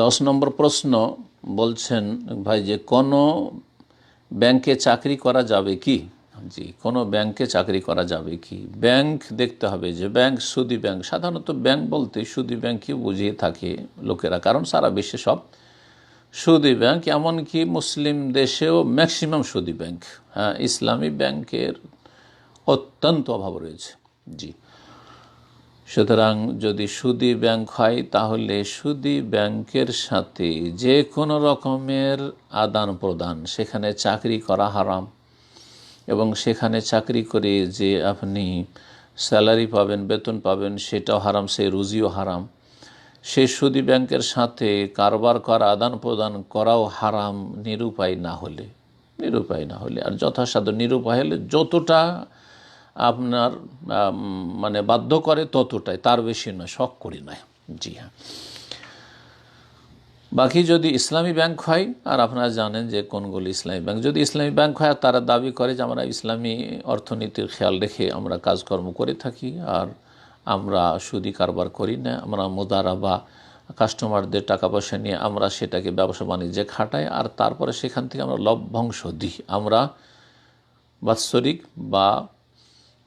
দশ নম্বর প্রশ্ন বলছেন ভাই যে কোনো ব্যাংকে চাকরি করা যাবে কি? জি, কোনো ব্যাংকে চাকরি করা যাবে কি? ব্যাংক দেখতে হবে যে ব্যাংক সুদি ব্যাংক। সাধারণত ব্যাংক বলতে সুদি ব্যাংকই বুঝিয়ে থাকে লোকেরা, কারণ সারা বিশ্বে সব সুদি ব্যাংক, এমনকি মুসলিম দেশেও ম্যাক্সিমাম সুদি ব্যাংক। হ্যাঁ ইসলামী ব্যাংকের অত্যন্ত অভাব রয়েছে। জি সুতরাং যদি সুদি ব্যাংক হয়, তাহলে সুদি ব্যাংকের সাথে যে কোনো রকমের আদান প্রদান, সেখানে চাকরি করা হারাম। এবং সেখানে চাকরি করে যে আপনি স্যালারি পাবেন, বেতন পাবেন, সেটাও হারাম সেই রুজিও হারাম। সে সুদি ব্যাংকের সাথে কারবার করা, আদান প্রদান করাও হারাম, নিরুপায় না হলে। নিরুপায় না হলে। আর যথাসাধ্য নিরুপায় হলে যতটা আপনার মানে বাধ্য করে ততটাই, তার বেশি নয়, শখ করি নয়। জি হ্যাঁ। বাকি যদি ইসলামী ব্যাংক হয়, আর আপনারা জানেন যে কোনগুলি ইসলামী ব্যাংক, যদি ইসলামী ব্যাংক হয়, আর তারা দাবি করে যে আমরা ইসলামী অর্থনীতির খেয়াল রেখে আমরা কাজকর্ম করে থাকি, আর আমরা সুদি কারবার করি না, আমরা মোদারা বা কাস্টমারদের টাকা পয়সা নিয়ে আমরা সেটাকে ব্যবসা বাণিজ্যে খাটাই, আর তারপরে সেখান থেকে আমরা লভ্যাংশ দিই। আমরা বাৎসরিক বা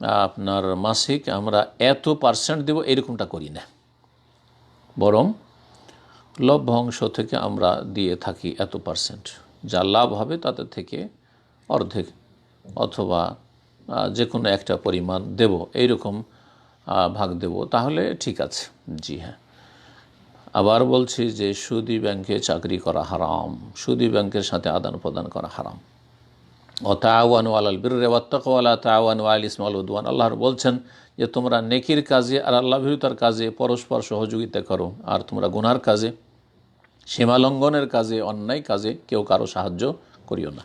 আপনার মাসিক আমরা এত পার্সেন্ট দেব, এরকমটা করি না। বরং লভ্যাংশ থেকে আমরা দিয়ে থাকি এত পার্সেন্ট যা লাভ হবে তাদের থেকে অর্ধেক অথবা যে কোনো একটা পরিমাণ দেব, এইরকম ভাগ দেব, তাহলে ঠিক আছে। জি হ্যাঁ। আবার বলছি যে সুদি ব্যাংকে চাকরি করা হারাম। সুদি ব্যাংকের সাথে আদান প্রদান করা হারাম। ও তাওয়ান আলাল বীর ওয়াত্তাকওয়ালা তাওয়ান আল ইসমাল উদ্ওয়ান। আল্লাহর বলছেন যে, তোমরা নেকির কাজে আর আল্লাহ ভীরতার কাজে পরস্পর সহযোগিতা করো, আর তোমরা গুনার কাজে, সীমালঙ্ঘনের কাজে, অন্যায় কাজে কেউ কারও সাহায্য করিও না।